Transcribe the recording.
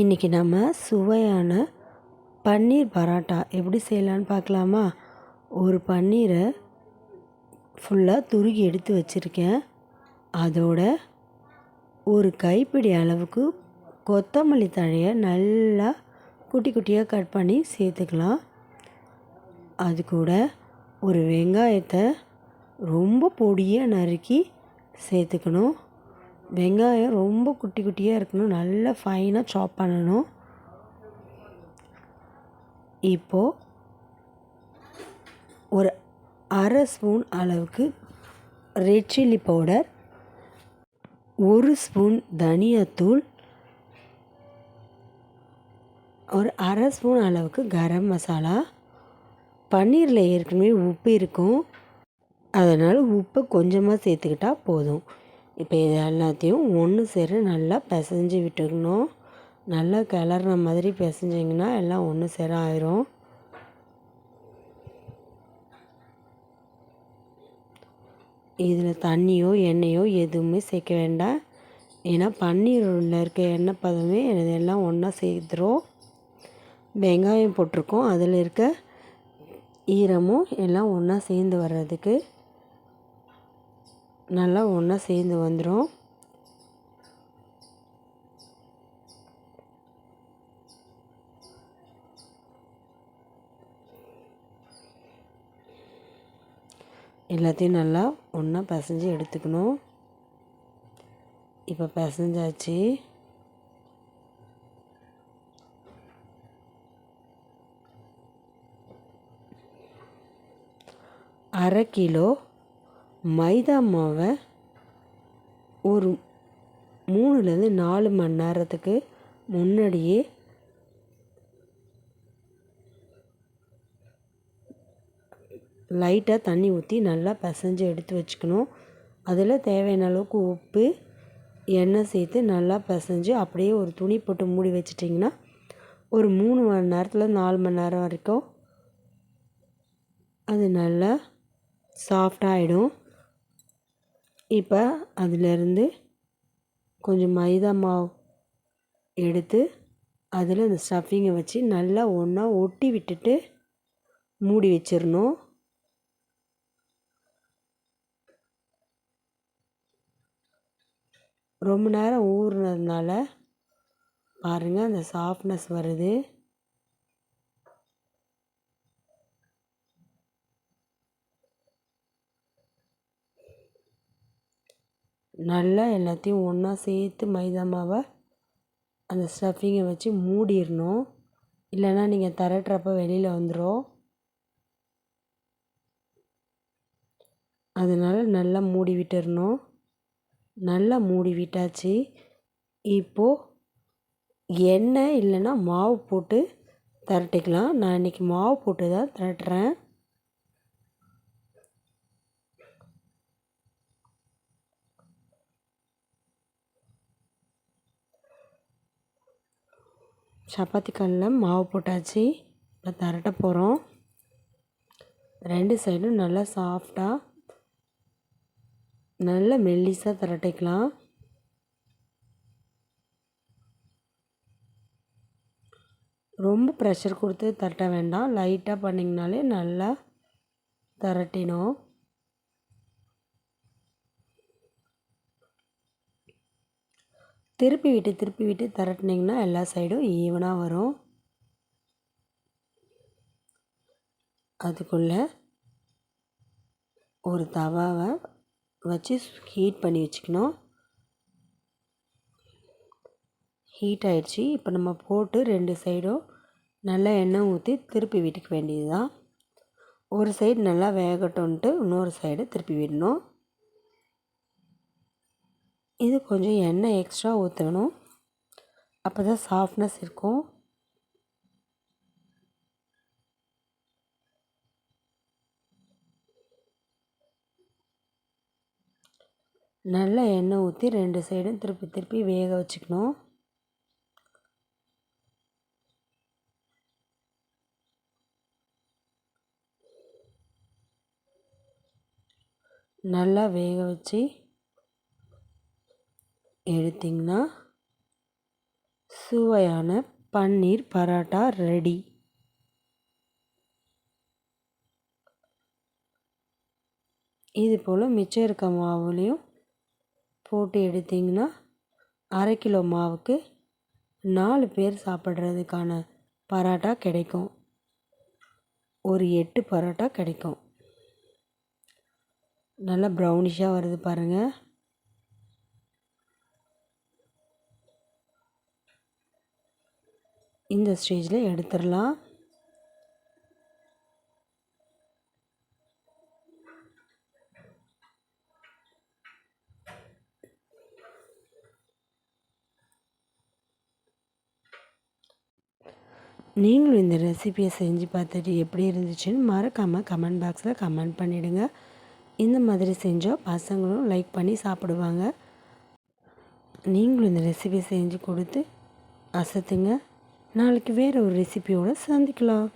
இன்றைக்கி நம்ம சுவையான பன்னீர் பரோட்டா எப்படி செய்யலான்னு பார்க்கலாமா? ஒரு பன்னீரை ஃபுல்லாக துருகி எடுத்து வச்சுருக்கேன். அதோட ஒரு கைப்பிடி அளவுக்கு கொத்தமல்லி தழையை நல்லா குட்டி குட்டியாக கட் பண்ணி சேர்த்துக்கலாம். அது கூட ஒரு வெங்காயத்தை ரொம்ப பொடியாக நறுக்கி சேர்த்துக்கணும். வெங்காயம் ரொம்ப குட்டி குட்டியாக இருக்கணும். நல்லா ஃபைனாக சாப் பண்ணணும். இப்போது ஒரு அரை ஸ்பூன் அளவுக்கு ரெட் சில்லி பவுடர் ஒரு ஸ்பூன் தனியாத்தூள் ஒரு அரை ஸ்பூன் அளவுக்கு கரம் மசாலா பன்னீரில் ஏற்கனவே உப்பு இருக்கும். அதனால் உப்பை கொஞ்சமாக சேர்த்துக்கிட்டால் போதும். இப்போ இது எல்லாத்தையும் ஒன்று சேர நல்லா பிசைஞ்சு விட்டுக்கணும். நல்லா கிளறுன மாதிரி பிசைஞ்சிங்கன்னா எல்லாம் ஒன்று சேர ஆயிரும். இதில் தண்ணியோ எண்ணெயோ எதுவுமே சேர்க்க வேண்டாம். ஏன்னா பன்னீரில் இருக்க எண்ணெய் பதமே இதெல்லாம் ஒன்றா சேர்த்துரும். வெங்காயம் போட்டிருக்கோம். அதில் இருக்க ஈரமும் எல்லாம் ஒன்றா சேர்ந்து வர்றதுக்கு நல்லா ஒன்றா சேர்ந்து வந்துடும் எல்லாத்தையும் நல்லா ஒன்றா பிசைஞ்சு எடுத்துக்கணும். இப்போ பிசைஞ்சாச்சு. அரை கிலோ மைதா மாவை ஒரு மூணுலேருந்து நாலு மணி நேரத்துக்கு முன்னாடியே லைட்டாக தண்ணி ஊற்றி நல்லா பிசைஞ்சு எடுத்து வச்சுக்கணும். அதில் தேவையான அளவுக்கு உப்பு எண்ணெய் சேர்த்து நல்லா பிசைஞ்சு அப்படியே ஒரு துணி போட்டு மூடி வச்சிட்டிங்கன்னா ஒரு மூணு மணி நேரத்தில் நாலு மணி நேரம் வரைக்கும் அது நல்லா சாஃப்டாகிடும் இப்போ அதிலேருந்து கொஞ்சம் மைதா மாவு எடுத்து அதில் அந்த ஸ்டஃபிங்கை வச்சு நல்லா ஒன்றா ஒட்டி விட்டுட்டு மூடி வச்சிடணும் ரொம்ப நேரம் ஊறுனதுனால பாருங்கள் அந்த சாஃப்ட்னஸ் வருது. நல்லா எல்லாத்தையும் ஒன்றா சேர்த்து மைதா மாவை அந்த ஸ்டஃபிங்கை வச்சு மூடிடணும். இல்லைன்னா நீங்கள் திரட்டுறப்ப வெளியில் வந்துடும் அதனால் நல்லா மூடி விட்டுறணும். நல்லா மூடி விட்டாச்சு. இப்போது எண்ணெய் இல்லைன்னா மாவு போட்டு திரட்டிக்கலாம். நான் இன்றைக்கி மாவு போட்டு தான் திரட்டுறேன். சப்பாத்தி கல்லில் மாவு போட்டாச்சு. இப்போ திரட்ட போகிறோம் ரெண்டு சைடும் நல்லா சாஃப்டாக நல்ல மெல்லிஸாக திரட்டிக்கலாம். ரொம்ப ப்ரெஷர் கொடுத்து தட்ட வேண்டாம். லைட்டாக பண்ணிங்கனாலே நல்லா திரட்டினோம் திருப்பி விட்டு திருப்பி விட்டு திரட்டினீங்கன்னா எல்லா சைடும் ஈவனாக வரும். அதுக்குள்ளே ஒரு தவாவை வச்சு ஹீட் பண்ணி வச்சுக்கணும். ஹீட் ஆயிடுச்சு. இப்போ நம்ம போட்டு ரெண்டு சைடும் நல்லா எண்ணெய் ஊற்றி திருப்பி விட்டுக்க வேண்டியது தான் ஒரு சைடு நல்லா வேகட்டும்ன்ட்டு இன்னொரு சைடு திருப்பி விடணும். இது கொஞ்சம் எண்ணெய் எக்ஸ்ட்ரா ஊற்றணும் அப்போ தான் சாஃப்ட்னஸ் இருக்கும். நல்லா எண்ணெய் ஊற்றி ரெண்டு சைடும் திருப்பி திருப்பி வேக வச்சுக்கணும். நல்லா வேக வச்சு எடுத்திங்கன்னா சுவையான பன்னீர் பரோட்டா ரெடி. இது போல் மிச்சம் இருக்க மாவுலேயும் போட்டு எடுத்திங்கன்னா அரை கிலோ மாவுக்கு நாலு பேர் சாப்பிட்றதுக்கான பரோட்டா கிடைக்கும். ஒரு எட்டு பரோட்டா கிடைக்கும். நல்லா ப்ரௌனிஷாக வருது பாருங்கள் இந்த ஸ்டேஜில் எடுத்துடலாம். நீங்களும் இந்த ரெசிபியை செஞ்சு பார்த்துட்டு எப்படி இருந்துச்சுன்னு மறக்காமல் கமெண்ட் பாக்ஸில் கமெண்ட் பண்ணிவிடுங்க இந்த மாதிரி செஞ்சால் பசங்களும் லைக் பண்ணி சாப்பிடுவாங்க. நீங்களும் இந்த ரெசிபி செஞ்சு கொடுத்து அசத்துங்க. நாளைக்கு வேறு ஒரு ரெசிபியோடு சந்திக்கலாம்.